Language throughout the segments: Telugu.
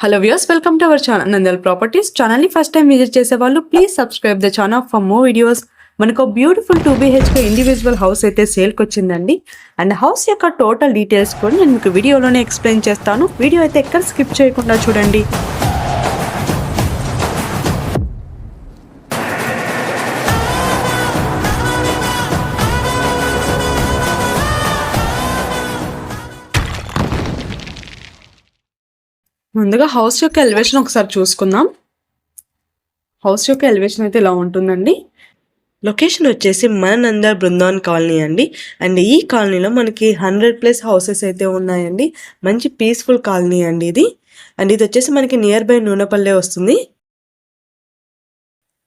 Hello views welcome to our channel Nandal properties ఛానల్ని ఫస్ట్ టైం విజిట్ చేసే వాళ్ళు please subscribe the channel for more videos మనకు beautiful two BHK individual house అయితే సేల్కి వచ్చిందండి. అండ్ హౌస్ యొక్క టోటల్ డీటెయిల్స్ కూడా నేను మీకు వీడియోలోనే ఎక్స్ప్లెయిన్ చేస్తాను. వీడియో అయితే ఎక్కడ స్కిప్ చేయకుండా చూడండి. ముందుగా హౌస్ యొక్క ఎలివేషన్ ఒకసారి చూసుకుందాం. హౌస్ యొక్క ఎలివేషన్ అయితే ఇలా ఉంటుందండి. లొకేషన్ వచ్చేసి మనందర్ బృందావన్ కాలనీ అండి. అండ్ ఈ కాలనీలో మనకి హండ్రెడ్ ప్లస్ హౌసెస్ అయితే ఉన్నాయండి. మంచి పీస్ఫుల్ కాలనీ అండి ఇది. అండ్ ఇది వచ్చేసి మనకి నియర్ బై నూనెపల్లె వస్తుంది.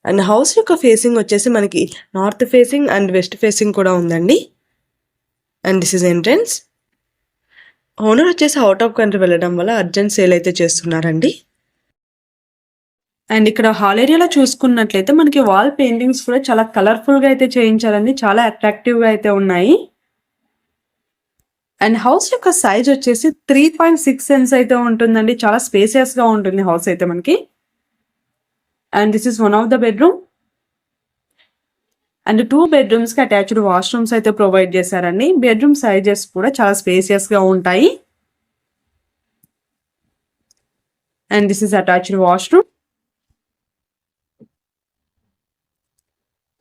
అండ్ హౌస్ యొక్క ఫేసింగ్ వచ్చేసి మనకి north facing and west facing కూడా ఉందండి. And this is entrance. Owner వచ్చేసి అవుట్ ఆఫ్ కంట్రీ వెళ్ళడం వల్ల అర్జెంట్ సేల్ అయితే చేస్తున్నారండి. అండ్ ఇక్కడ హాల్ ఏరియాలో చూసుకున్నట్లయితే మనకి వాల్ పెయింటింగ్స్ కూడా చాలా కలర్ఫుల్గా అయితే చేయించారండి. చాలా అట్రాక్టివ్గా అయితే ఉన్నాయి. అండ్ హౌస్ యొక్క సైజ్ వచ్చేసి త్రీ పాయింట్ సిక్స్ సెన్స్ అయితే ఉంటుందండి. చాలా స్పేసియస్గా ఉంటుంది హౌస్ అయితే మనకి. And this is one of the bedroom and two బెడ్రూమ్స్కి attached washrooms అయితే ప్రొవైడ్ చేశారండి. బెడ్రూమ్ సైజెస్ కూడా చాలా స్పేసియస్గా ఉంటాయి. And this is attached washroom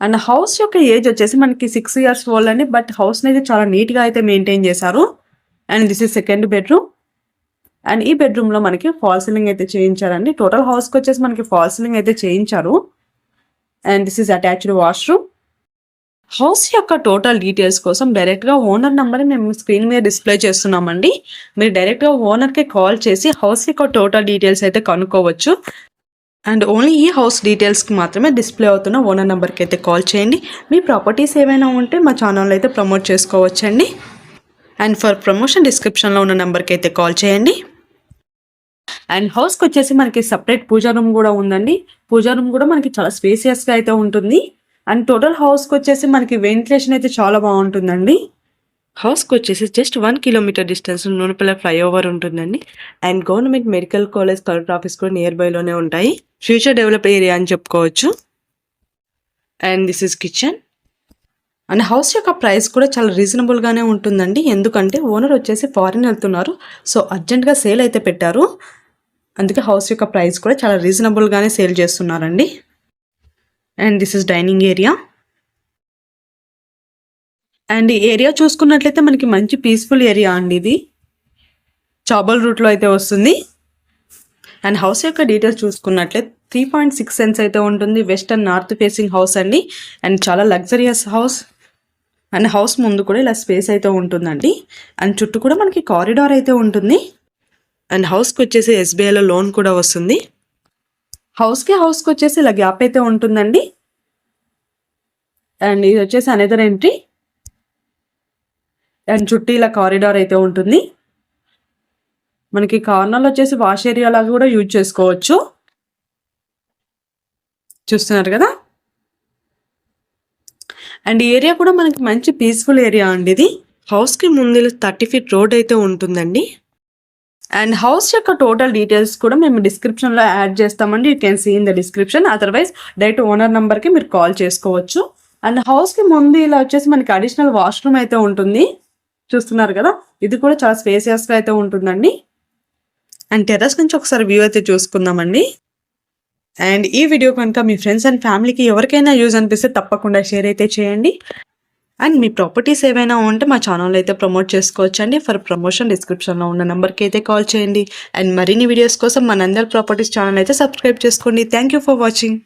and house యొక్క ఏజ్ వచ్చేసి మనకి సిక్స్ ఇయర్స్ ఓల్డ్ అండి. బట్ హౌస్ అయితే చాలా నీట్గా అయితే మెయింటైన్ చేశారు. And this is second bedroom and ఈ బెడ్రూమ్లో మనకి ఫాల్ సీలింగ్ అయితే చేయించారండి. టోటల్ హౌస్కి వచ్చేసి మనకి ఫాల్ సీలింగ్ అయితే చేయించారు. And this is attached washroom house యొక్క టోటల్ డీటెయిల్స్ కోసం డైరెక్ట్గా ఓనర్ నెంబర్ మేము స్క్రీన్ మీద డిస్ప్లే చేస్తున్నామండి. మీరు డైరెక్ట్గా ఓనర్కి కాల్ చేసి హౌస్ యొక్క టోటల్ డీటెయిల్స్ అయితే కనుక్కోవచ్చు. అండ్ ఓన్లీ ఈ హౌస్ డీటెయిల్స్కి మాత్రమే డిస్ప్లే అవుతున్న ఓనర్ నెంబర్కి అయితే కాల్ చేయండి. మీ ప్రాపర్టీస్ ఏమైనా ఉంటే మా ఛానల్లో అయితే ప్రమోట్ చేసుకోవచ్చండి. అండ్ ఫర్ ప్రమోషన్ డిస్క్రిప్షన్లో ఉన్న నెంబర్కి అయితే కాల్ చేయండి. అండ్ హౌస్కి వచ్చేసి మనకి సపరేట్ పూజా రూమ్ కూడా ఉందండి. పూజా రూమ్ కూడా మనకి చాలా స్పేసియస్గా అయితే ఉంటుంది. అండ్ టోటల్ హౌస్కి వచ్చేసి మనకి వెంటిలేషన్ అయితే చాలా బాగుంటుందండి. హౌస్కి వచ్చేసి just one kilometre distance Nunepalle flyover ఉంటుందండి. And government medical college collector office కూడా నియర్ బైలోనే ఉంటాయి. ఫ్యూచర్ డెవలప్ ఏరియా అని చెప్పుకోవచ్చు. And this is kitchen and house యొక్క ప్రైస్ కూడా చాలా రీజనబుల్గానే ఉంటుందండి. ఎందుకంటే ఓనర్ వచ్చేసి ఫారిన్ వెళ్తున్నారు. సో అర్జెంట్గా సేల్ అయితే పెట్టారు. అందుకే హౌస్ యొక్క ప్రైస్ కూడా చాలా రీజనబుల్గానే సేల్ చేస్తున్నారండి. And this is dining area and ఈ ఏరియా చూసుకున్నట్లయితే మనకి మంచి పీస్ఫుల్ ఏరియా అండి ఇది. చాబల్ రూట్లో అయితే వస్తుంది. అండ్ హౌస్ యొక్క డీటెయిల్స్ చూసుకున్నట్లయితే త్రీ పాయింట్ సిక్స్ సెన్స్ అయితే ఉంటుంది. West and north facing house అండి. అండ్ చాలా లగ్జరియస్ హౌస్ అండ్ హౌస్ ముందు కూడా ఇలా స్పేస్ అయితే ఉంటుందండి. అండ్ చుట్టూ కూడా మనకి కారిడార్ అయితే ఉంటుంది. అండ్ హౌస్కి వచ్చేసి ఎస్బీఐలో లోన్ కూడా వస్తుంది. హౌస్కి హౌస్కి వచ్చేసి ఇలా గ్యాప్ అయితే ఉంటుందండి. అండ్ ఇది వచ్చేసి అనదర్ ఎంట్రీ అండ్ చుట్టూ ఇలా కారిడార్ అయితే ఉంటుంది. మనకి కార్నర్లో వచ్చేసి వాష్ ఏరియా లాగా కూడా యూజ్ చేసుకోవచ్చు. చూస్తున్నారు కదా? అండ్ ఏరియా కూడా మనకి మంచి పీస్ఫుల్ ఏరియా అండి ఇది. హౌస్కి ముందు థర్టీ ఫీట్ రోడ్ అయితే ఉంటుందండి. అండ్ హౌస్ యొక్క టోటల్ డీటెయిల్స్ కూడా మేము డిస్క్రిప్షన్లో యాడ్ చేస్తామండి. You can see in the description otherwise direct owner నెంబర్కి మీరు కాల్ చేసుకోవచ్చు. అండ్ హౌస్కి ముందు ఇలా వచ్చేసి మనకి అడిషనల్ వాష్రూమ్ అయితే ఉంటుంది. చూస్తున్నారు కదా? ఇది కూడా చాలా స్పేసియస్గా అయితే ఉంటుందండి. అండ్ టెర్రస్ నుంచి ఒకసారి వ్యూ అయితే చూసుకుందామండి. అండ్ ఈ వీడియో కనుక మీ ఫ్రెండ్స్ అండ్ ఫ్యామిలీకి ఎవరికైనా యూజ్ అనిపిస్తే తప్పకుండా షేర్ అయితే చేయండి. అండ్ మీ ప్రాపర్టీస్ ఏవైనా ఉంటే మా ఛానల్ అయితే ప్రమోట్ చేసుకోవచ్చండి. ఫర్ ప్రమోషన్ డిస్క్రిప్షన్లో ఉన్న నెంబర్కి అయితే కాల్ చేయండి. అండ్ మరిన్ని వీడియోస్ కోసం మన అందరి ప్రాపర్టీస్ ఛానల్ అయితే సబ్స్క్రైబ్ చేసుకోండి. Thank you for watching